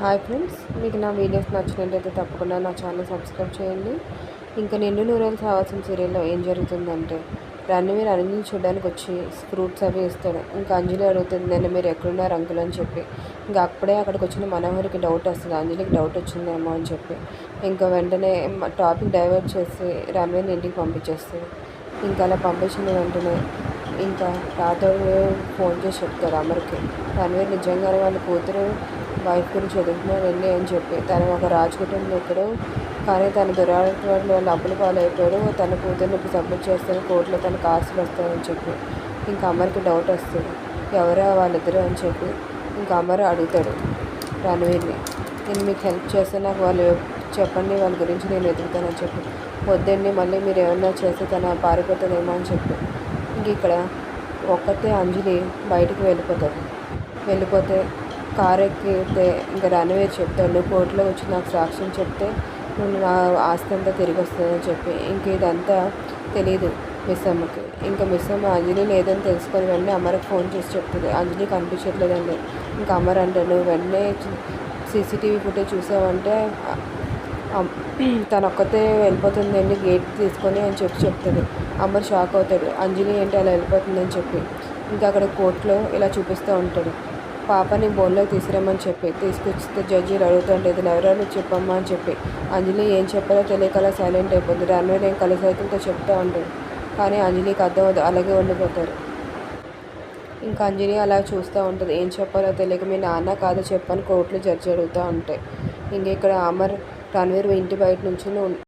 Hi friends మీకు నా videos నచ్చినట్లయితే తప్పకుండా నా ఛానల్ సబ్స్క్రైబ్ చేయండి. ఇంకా నిండు నూరేళ్ళు సావాసం సీరియల్లో ఏం జరుగుతుందంటే రణవీర్ అంజలి చూడడానికి వచ్చి ఫ్రూట్స్ అవి ఇస్తాడు. ఇంకా అంజలి అడుగుతుంది నేను మీరు ఎక్కడున్నారు అంకుల్? అని చెప్పి. ఇంకా అప్పుడే అక్కడికి వచ్చిన మనోహరికి డౌట్ వస్తుంది అంజలికి డౌట్ వచ్చిందేమో? అని చెప్పి. ఇంకా వెంటనే టాపిక్ డైవర్ట్ చేసి రణవీర్ని ఇంటికి పంపించేస్తుంది. ఇంకా అలా పంపించిన వెంటనే ఇంకా రాథోడ్ ఫోన్ చేసి చెప్తారు అమర్కి. రణవీర్ నిజంగానే వాళ్ళ కూతురు వైఫ్ గురించి చదువుకున్నాను వెళ్ళి అని చెప్పి. తను ఒక రాజు కుటుంబీకుడు కానీ తన దురాటంలో వాళ్ళ అప్పుల పాలైపోయాడు. తన కూతుర్ని ఇప్పుడు సబ్మిట్ చేస్తాను కోర్టులో తన ఆస్తులు వస్తాయని చెప్పి. ఇంకా అమర్కి డౌట్ వస్తుంది. ఎవరా వాళ్ళిద్దరూ అని చెప్పి ఇంకా అమర్ అడుగుతాడు రణవీర్ని. నేను మీకు హెల్ప్ చేస్తే నాకు వాళ్ళు చెప్పండి వాళ్ళ గురించి నేను వెతుకుతానని చెప్పి. వద్దండి మళ్ళీ మీరు ఏమన్నా చేస్తే తన పారిపోతుందేమో అని చెప్పి. ఇంక ఇక్కడ ఒక్కతే అంజలి బయటికి వెళ్ళిపోతుంది వెళ్ళిపోతే కారు ఎక్కితే ఇంకా రానివే చెప్తాడు నువ్వు కోర్టులో వచ్చి నాకు సాక్ష్యం చెప్తే నువ్వు నా ఆస్తి అంతా తిరిగి వస్తుందని చెప్పి ఇంక ఇదంతా తెలియదు మిస్ అమ్మకి. ఇంకా మిస్ అమ్మ అంజలి లేదని తెలుసుకొని వెంటనే అమ్మకి ఫోన్ చేసి చెప్తుంది. అంజలి కనిపించట్లేదండి. ఇంకా అమ్మర్ అంటే నువ్వు వెంటనే సీసీటీవీ ఫుటేజ్ చూసావంటే తన తను ఒక్కతే వెళ్ళిపోతుందండి గేట్ తీసుకొని అని చెప్పి చెప్తుంది. అమ్మర్ షాక్ అవుతాడు. అంజలి ఏంటి అలా వెళ్ళిపోతుందని చెప్పి ఇంకా అక్కడ కోర్టులో ఇలా చూపిస్తూ ఉంటాడు. పాపని బోన్లో తీసుకురమ్మని చెప్పి తీసుకొచ్చితే జడ్జీలు అడుగుతుంటే ఇది ఎవరెవరు చెప్పమ్మా అని చెప్పి. అంజలి ఏం చెప్పాలో తెలియకలా సైలెంట్ అయిపోతుంది. రణవీర్ ఏం కలిసైతుందో చెప్తూ ఉంటాడు కానీ అంజలికి అర్థం అవుతుంది అలాగే ఉండిపోతారు. ఇంకా అంజలి అలా చూస్తూ ఉంటుంది. ఏం చెప్పాలో తెలియక మీ నాన్న కాదో చెప్పని కోర్టులో జడ్జి అడుగుతూ ఉంటాయి ఇంక ఇక్కడ అమర్ రణవీర్ ఇంటి బయట నుంచి